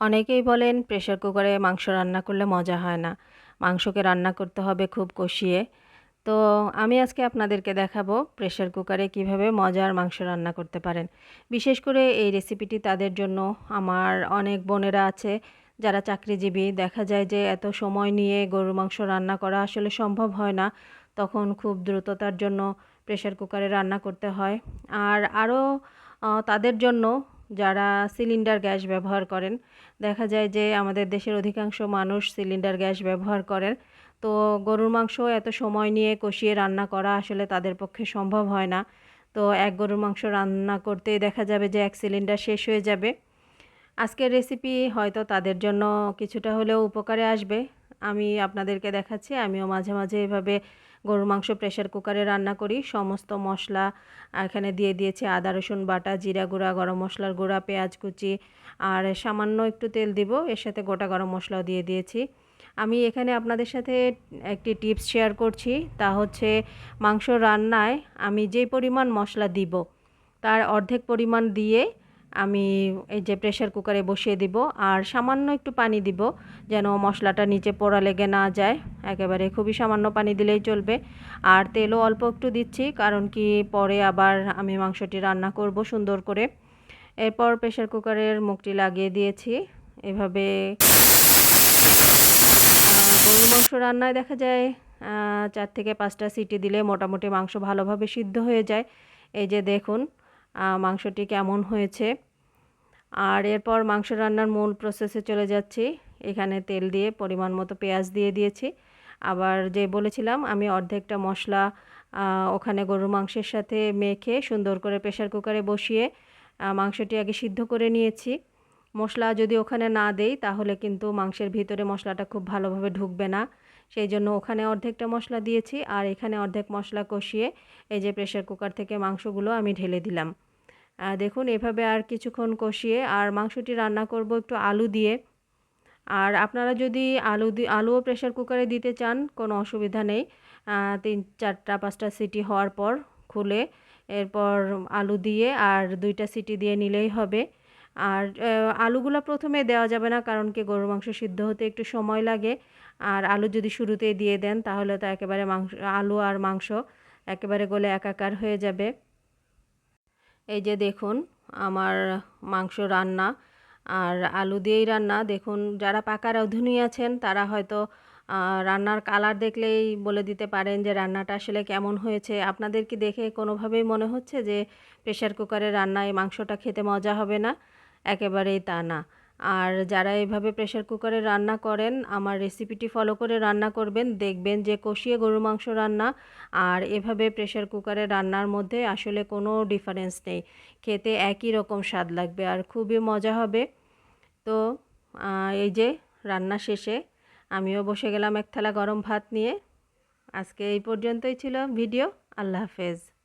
অনেকেই বলেন প্রেশার কুকারে মাংস রান্না করলে মজা হয় না। মাংসকে রান্না করতে হবে খুব কষিয়ে। তো আমি আজকে আপনাদেরকে দেখাবো প্রেশার কুকারে কীভাবে মজার মাংস রান্না করতে পারেন। বিশেষ করে এই রেসিপিটি তাদের জন্য আমার অনেক বোনেরা আছে, যারা চাকরিজীবী। দেখা যায় যে এত সময় নিয়ে গরুর মাংস রান্না করা আসলে সম্ভব হয় না। তখন খুব দ্রুততার জন্য প্রেশার কুকারে রান্না করতে হয়। আর আরও তাদের জন্য যারা সিলিন্ডার গ্যাস ব্যবহার করেন, দেখা যায় যে আমাদের দেশের অধিকাংশ মানুষ সিলিন্ডার গ্যাস ব্যবহার করেন। তো গরুর মাংস এত সময় নিয়ে কষিয়ে রান্না করা আসলে তাদের পক্ষে সম্ভব হয় না। তো এক গরুর মাংস রান্না করতেই দেখা যাবে যে এক সিলিন্ডার শেষ হয়ে যাবে। আজকের রেসিপি হয়তো তাদের জন্য কিছুটা হলেও উপকারে আসবে। আমি আপনাদেরকে দেখাচ্ছি, আমিও মাঝে মাঝে এভাবে গরুর মাংস প্রেশার কুকারে রান্না করি। সমস্ত মশলা এখানে দিয়ে দিয়েছি আদা, রসুন বাটা, জিরা গুঁড়া, গরম মশলার গুঁড়া, পেঁয়াজ কুচি আর সামান্য একটু তেল দিব। এর সাথে গোটা গরম মশলাও দিয়ে দিয়েছি। আমি এখানে আপনাদের সাথে একটি টিপস শেয়ার করছি, তা হচ্ছে মাংস রান্নায় আমি যে পরিমাণ মশলা দিব, তার অর্ধেক পরিমাণ দিয়ে আমি এই যে প্রেশার কুকারে বসিয়ে দিব আর সামান্য একটু পানি দিব যেন মশলাটা নিচে পোড়া লেগে না যায়। একেবারে খুবই সামান্য পানি দিলেই চলবে। আর তেলও অল্প একটু দিচ্ছি কারণ কি পরে আবার আমি মাংসটি রান্না করব সুন্দর করে। এরপর প্রেশার কুকারের মুখটি লাগিয়ে দিয়েছি। এভাবে গরুর মাংস রান্নায় দেখা যায় চার থেকে পাঁচটা সিটি দিলে মোটামুটি মাংস ভালোভাবে সিদ্ধ হয়ে যায়। এই যে দেখুন মাংসটি কেমন হয়েছে? আর এরপর মাংস রান্নার মূল প্রসেসে চলে যাচ্ছি। এখানে তেল দিয়ে পরিমাণ মতো পেঁয়াজ দিয়ে দিয়েছি। আবার যে বলেছিলাম, আমি অর্ধেকটা মশলা ওখানে গরুর মাংসের সাথে মেখে সুন্দর করে প্রেশার কুকারে বসিয়ে মাংসটি আগে সিদ্ধ করে নিয়েছি। মশলা যদি ওখানে না দেই, তাহলে কিন্তু মাংসের ভিতরে মশলাটা খুব ভালোভাবে ঢুকবে না। সেই জন্য ওখানে অর্ধেকটা মশলা দিয়েছি। আর এখানে অর্ধেক মশলা কষিয়ে, এই যে প্রেশার কুকার থেকে মাংসগুলো আমি ঢেলে দিলাম। দেখুন, এভাবে আর কিছুক্ষণ কষিয়ে আর মাংসটি রান্না করব একটু আলু দিয়ে। আর আপনারা যদি আলু দি, আলুও প্রেশার কুকারে দিতে চান, কোনো অসুবিধা নেই। তিন, চারটা, পাঁচটা সিটি হওয়ার পর খুলে এরপর আলু দিয়ে আর দুইটা সিটি দিয়ে নিলেই হবে। আর আলুগুলো প্রথমে দেওয়া যাবে না কারণ কি গরুর মাংস সিদ্ধ হতে একটু সময় লাগে। আর আলু যদি শুরুতেই দিয়ে দেন তাহলে তো একেবারে মাংস, আলু আর মাংস একেবারে গলে একাকার হয়ে যাবে। এই যে দেখুন, আমার মাংস রান্না আর আলু দিয়েই রান্না। দেখুন, যারা পাকা রাঁধুনি আছেন, তারা হয়তো রান্নার কালার দেখলেই বলে দিতে পারেন যে রান্নাটা আসলে কেমন হয়েছে। আপনাদের কি দেখে কোনোভাবেই মনে হচ্ছে যে প্রেশার কুকারে রান্নায় মাংসটা খেতে মজা হবে না? একেবারেই তা না। আর যারা এভাবে প্রেশার কুকারে রান্না করেন, আমার রেসিপিটি ফলো করে রান্না করবেন। দেখবেন যে কষিয়ে গরু মাংস রান্না আর এভাবে প্রেশার কুকারে রান্নার মধ্যে আসলে কোনো ডিফারেন্স নেই। খেতে একই রকম স্বাদ লাগবে আর খুবই মজা হবে। তো এই যে রান্না শেষে আমিও বসে গেলাম এক থালা গরম ভাত নিয়ে। আজকে এই পর্যন্তই ছিল ভিডিও। আল্লাহ হাফেজ।